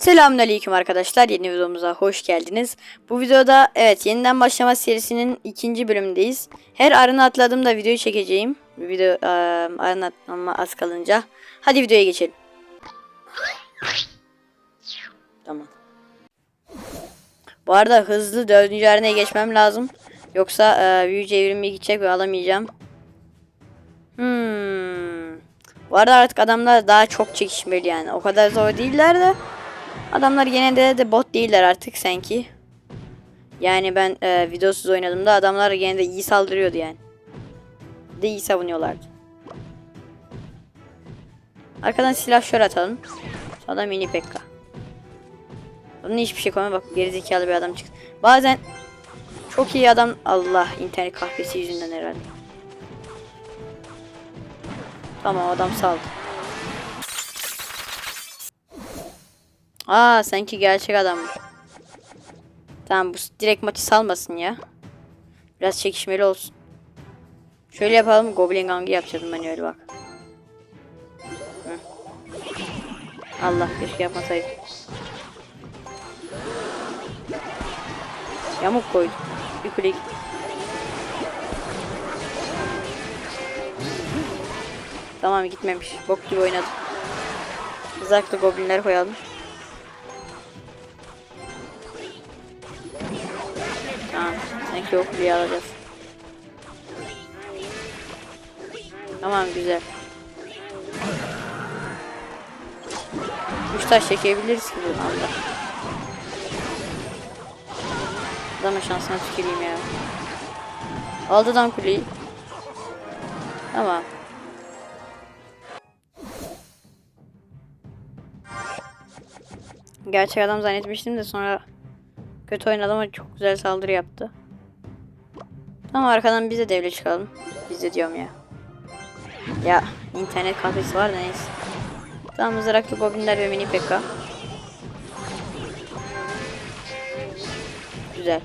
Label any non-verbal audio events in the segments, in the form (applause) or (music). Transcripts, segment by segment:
Selamünaleyküm arkadaşlar. Yeni videomuza hoş geldiniz. Bu videoda evet yeniden başlama serisinin ikinci bölümündeyiz. Her arını atladığımda videoyu çekeceğim. Video eee arını atmama az kalınca. Hadi videoya geçelim. Tamam. Bu arada hızlı dördüncü arenaya geçmem lazım. Yoksa eee büyü çevirmeye gidecek ve alamayacağım. Hmm. Bu arada artık adamlar daha çok çekişmeli yani. O kadar zor değiller de. Adamlar gene de, de bot değiller artık sanki. Yani ben e, videosuz oynadığımda adamlar gene de iyi saldırıyordu yani. De iyi savunuyorlardı. Arkadan silah şöyle atalım. Sonra mini pekka. Bunun hiçbir şey koyma bak gerizekalı bir adam çıktı. Bazen çok iyi adam Allah internet kahvesi yüzünden herhalde. Tamam adam saldı. Aa sanki gerçek adam. Tamam bu direkt maçı salmasın ya. Biraz çekişmeli olsun. Şöyle yapalım. Goblin Gang'ı yapacağız manuel bak. Hı. Allah keşke yapmasaydım. Yamuk koydum. Bir kule. Tamam gitmemiş. Bok gibi oynadım. Uzakta goblinler koyalım. Sanki o kuleyi alacağız. Tamam güzel. Üç taş çekebiliriz ki buradan da. Adamın şansına tüküreyim ya. Aldı dan kuleyi. Tamam. Gerçek adam zannetmiştim de sonra kötü oynadı ama çok güzel saldırı yaptı. Tamam arkadan biz de devre çıkalım. Biz de diyorum ya. Ya internet kafesi var neyse. Tamam mızraklı goblinler ve mini pekka. Güzel.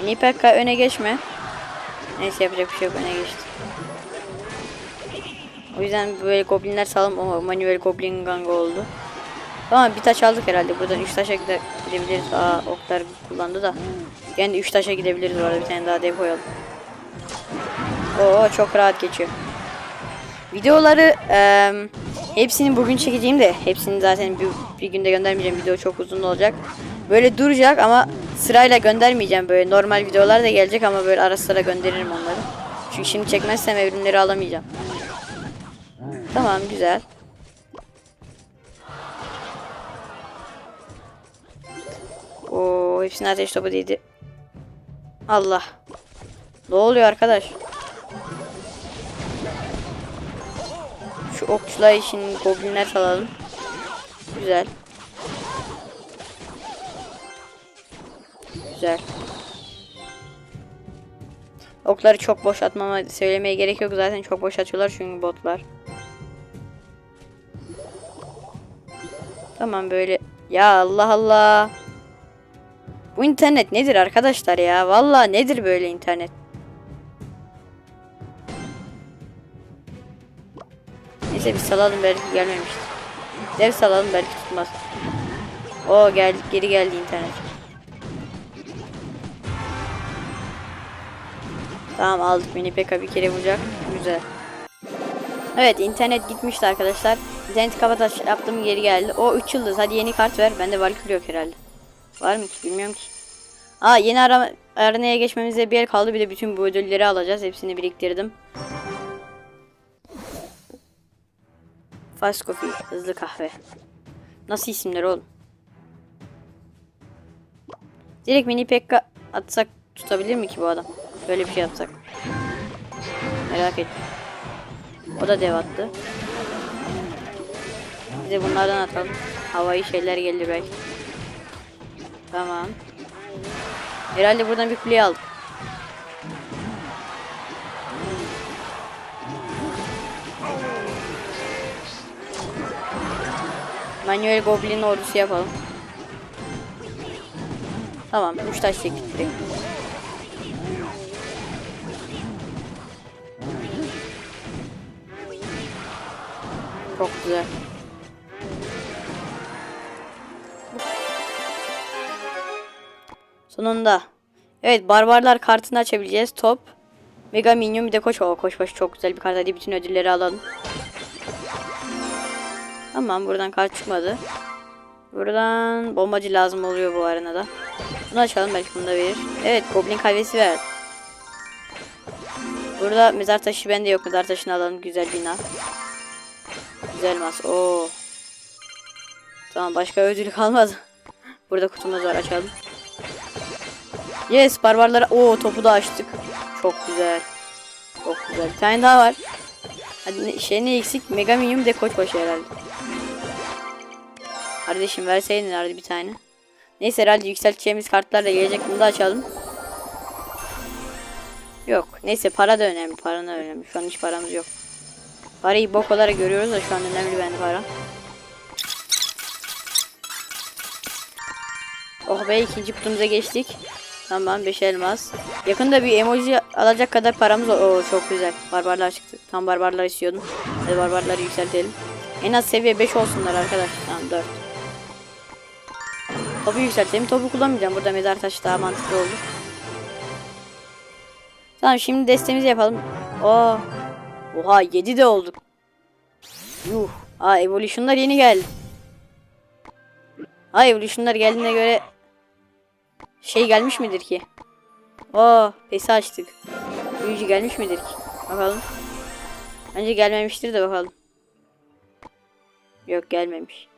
Mini pekka öne geçme. Neyse yapacak bir şey yok öne geçti. O yüzden böyle goblinler salım o manuel goblin gang oldu. Tamam bir taş aldık herhalde. Buradan 3 taşa gide gidebiliriz. Aa oklar kullandı da. Yani 3 taşa gidebiliriz bu arada. Bir tane daha dev koyalım. Oo çok rahat geçiyor. Videoları eee, hepsini bugün çekeceğim de hepsini zaten bir, bir günde göndermeyeceğim. Video çok uzun olacak. Böyle duracak ama sırayla göndermeyeceğim. Böyle normal videolar da gelecek ama böyle ara sıra gönderirim onları. Çünkü şimdi çekmezsem evrimleri alamayacağım. Tamam güzel. Oo hepsine ateş topu değdi. Allah. Ne oluyor arkadaş? Şu okçular için goblinler salalım. Güzel. Güzel. Okları çok boş atmama söylemeye gerek yok zaten çok boş atıyorlar çünkü botlar. Tamam böyle. Ya Allah Allah. Bu internet nedir arkadaşlar ya? Vallahi nedir böyle internet? Neyse bir salalım belki gelmemiştir. Dev salalım belki tutmaz. O geldi geri geldi internet. Tamam aldık mini peka bir kere vuracak. Güzel. Evet internet gitmişti arkadaşlar. İnterneti kapat yaptım geri geldi. O 3 yıldız hadi yeni kart ver. Bende Valkyrie yok herhalde. Var mı ki bilmiyorum ki. Aa yeni ara arenaya geçmemize bir yer kaldı. Bir de bütün bu ödülleri alacağız. Hepsini biriktirdim. Fast coffee. Hızlı kahve. Nasıl isimler oğlum? Direkt mini pekka atsak tutabilir mi ki bu adam? Böyle bir şey yapsak. Merak ettim. O da dev attı. De bunlardan atalım. Havai şeyler gelir belki. Tamam. Herhalde buradan bir kuleyi aldık. Manuel Goblin ordusu yapalım. Tamam. 3 taş çektik. Çok güzel. Sonunda. Evet barbarlar kartını açabileceğiz. Top. Mega Minyon bir de koç. O koçbaşı çok güzel bir kart. Hadi bütün ödülleri alalım. Tamam buradan kart çıkmadı. Buradan bombacı lazım oluyor bu arenada. Bunu açalım belki bunu da verir. Evet goblin kahvesi ver. Burada mezar taşı bende yok. Mezar taşını alalım. Güzel bina. Güzel mas. Oo. Tamam başka ödül (laughs) kalmadı. Burada kutumuz var açalım. Yes barbarlara. Oo topu da açtık. Çok güzel. Çok güzel. Bir tane daha var. Hadi ne, şey ne eksik? Mega Minium de koçbaşı herhalde. Kardeşim verseydin herhalde bir tane. Neyse herhalde yükselteceğimiz kartlarla gelecek bunu da açalım. Yok. Neyse para da önemli. Para da önemli. Şu an hiç paramız yok. Parayı bok olarak görüyoruz da şu an önemli bende para. Oh be ikinci kutumuza geçtik. Tamam 5 elmas. Yakında bir emoji alacak kadar paramız var. Oo çok güzel. Barbarlar çıktı. Tam barbarlar istiyordum. Hadi barbarları yükseltelim. En az seviye 5 olsunlar arkadaşlar. Tamam 4. Topu yükseltelim. Topu kullanmayacağım. Burada mezar taşı daha mantıklı oldu. Tamam şimdi destemizi yapalım. Oo. Oha 7 de olduk. Yuh. Aa evolution'lar yeni geldi. Aa evolution'lar geldiğine göre şey gelmiş midir ki? Oo pesi açtık. Büyücü gelmiş midir ki? Bakalım. Bence gelmemiştir de bakalım. Yok gelmemiş.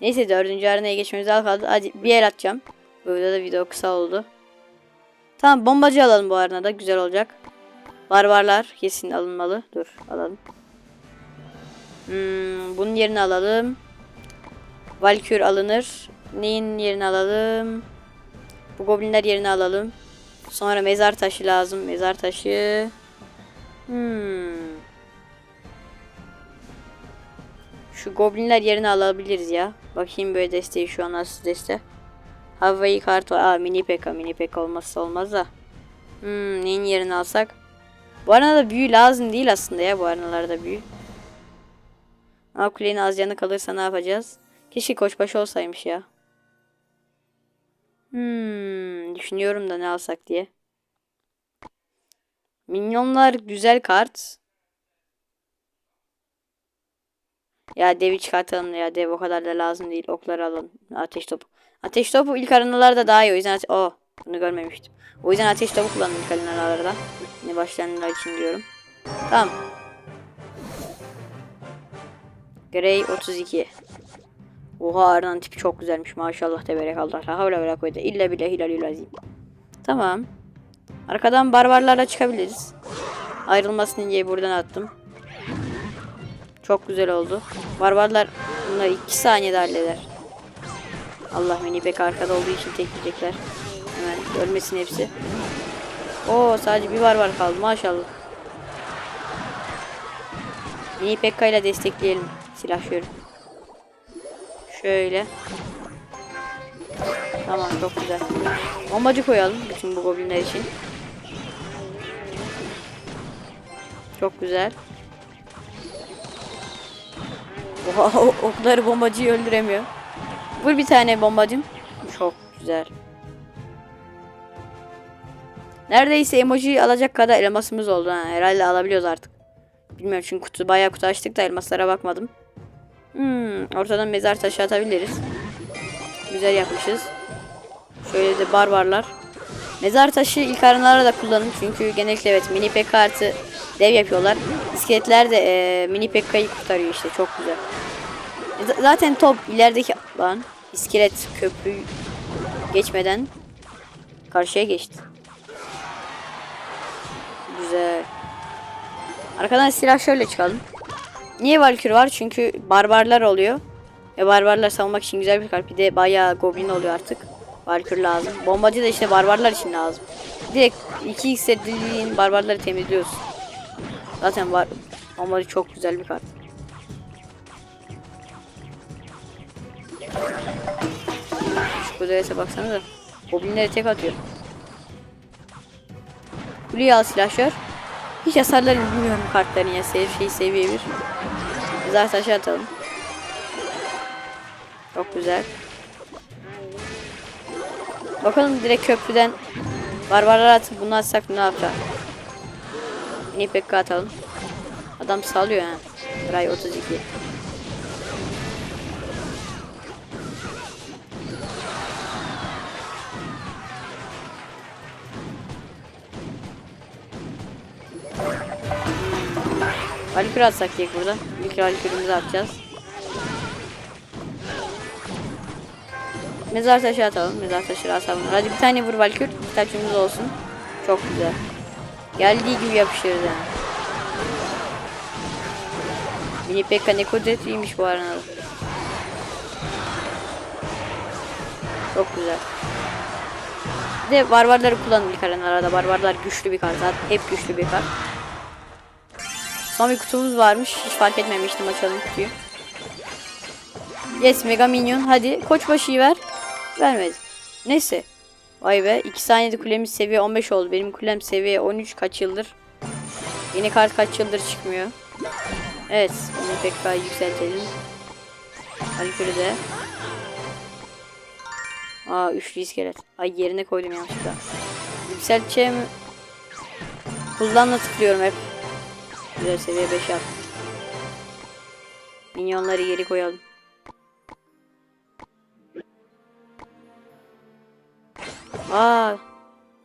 Neyse dördüncü arenaya geçmemiz az kaldı. Hadi bir el atacağım. Burada da video kısa oldu. Tamam bombacı alalım bu arenada. Güzel olacak. Barbarlar kesin alınmalı. Dur alalım. Hmm, bunun yerini alalım. Valkür alınır. Neyin yerini alalım? Bu goblinler yerini alalım. Sonra mezar taşı lazım. Mezar taşı. Hmm. Şu goblinler yerini alabiliriz ya. Bakayım böyle desteği şu an nasıl deste. Havayı kart var. Aa mini peka mini peka olmazsa olmaz da. Hmm, neyin yerini alsak? Bu arada büyü lazım değil aslında ya bu aranalarda büyü. Ama kulenin az yanı kalırsa ne yapacağız? Keşke koçbaşı olsaymış ya. Hmm, düşünüyorum da ne alsak diye. Minyonlar güzel kart. Ya devi çıkartalım ya dev o kadar da lazım değil. Okları alalım. Ateş topu. Ateş topu ilk arenalarda daha iyi. O yüzden ate- oh, bunu görmemiştim. O yüzden ateş topu kullandım ilk arenalarda. Yine başlayanlar için diyorum. Tamam. Grey 32. Oha Arnan tipi çok güzelmiş maşallah teberek Allah. La havle ve la kuvvete illa billahi ilal azim. Tamam. Arkadan barbarlarla çıkabiliriz. Ayrılmasın diye buradan attım. Çok güzel oldu. Barbarlar bunları 2 saniyede halleder. Allah beni pek arkada olduğu için tekleyecekler. Hemen ölmesin hepsi. Oo sadece bir barbar kaldı maşallah. Mini Pekka ile destekleyelim. Şöyle. Tamam çok güzel. Bombacı koyalım bütün bu goblinler için. Çok güzel. Oha okları bombacıyı öldüremiyor. Vur bir tane bombacım. Çok güzel. Neredeyse emoji alacak kadar elmasımız oldu. Ha. Herhalde alabiliyoruz artık. Bilmiyorum çünkü kutu bayağı kutu açtık da elmaslara bakmadım. Hmm, ortadan mezar taşı atabiliriz. Güzel yapmışız. Şöyle de barbarlar. Mezar taşı ilk aranlarda da kullanın çünkü genellikle evet mini pek artı dev yapıyorlar. İskeletler de e, mini pekka'yı kurtarıyor işte çok güzel. E, zaten top ilerideki lan iskelet köprüyü geçmeden karşıya geçti. Güzel. Arkadan silah şöyle çıkalım. Niye Valkür var? Çünkü barbarlar oluyor. Ve barbarlar savunmak için güzel bir kalp. Bir de bayağı goblin oluyor artık. Valkür lazım. Bombacı da işte barbarlar için lazım. Direkt 2 istediğin barbarları temizliyorsun. Zaten var. Bombacı çok güzel bir kart. Şu kudrete baksanıza. Goblinlere tek atıyor. Kuleyi al silahşör. Hiç hasarlarını bilmiyorum kartların ya. Şey, şey seviye 1. Güzel taşı atalım. Çok güzel. Bakalım direkt köprüden barbarlar atıp bunu atsak ne yapacak? Yeni pekka atalım. Adam salıyor ha. Yani. Ray 32. Valkür atsak diye burada. İlk Valkür'ümüzü atacağız. Mezar taşı atalım. Mezar taşı atalım. Hadi bir tane vur Valkür. Bir taşımız olsun. Çok güzel. Geldiği gibi yapışırız yani. Mini Pekka ne kudretliymiş bu arada. Çok güzel. Bir de barbarları kullanın ilk arenalarda. Barbarlar güçlü bir kart. Zaten hep güçlü bir kart. Son bir kutumuz varmış. Hiç fark etmemiştim açalım kutuyu. Yes Mega Minyon. Hadi koçbaşıyı ver. Vermedi. Neyse. Vay be. 2 saniyede kulemiz seviye 15 oldu. Benim kulem seviye 13 kaç yıldır. Yeni kart kaç yıldır çıkmıyor. Evet. Onu tekrar yükseltelim. Halifürü de. Aa üçlü iskelet. Ay yerine koydum yanlışlıkla. Yükselteceğim. Kullanla tıklıyorum hep. Güzel seviye 5 yap. Minyonları geri koyalım. Aa,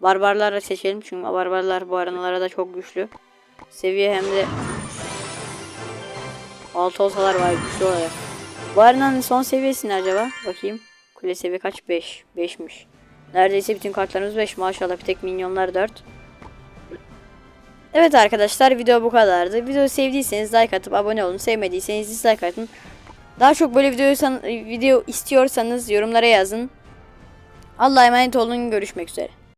barbarları seçelim çünkü barbarlar bu arenalara da çok güçlü. Seviye hem de 6 olsalar var güçlü olarak. Bu arenanın son seviyesi ne acaba? Bakayım. Kule seviye kaç? 5. 5'miş. Neredeyse bütün kartlarımız 5 maşallah bir tek minyonlar 4. Evet arkadaşlar video bu kadardı. Videoyu sevdiyseniz like atıp abone olun. Sevmediyseniz dislike atın. Daha çok böyle video, video istiyorsanız yorumlara yazın. Allah'a emanet olun. Görüşmek üzere.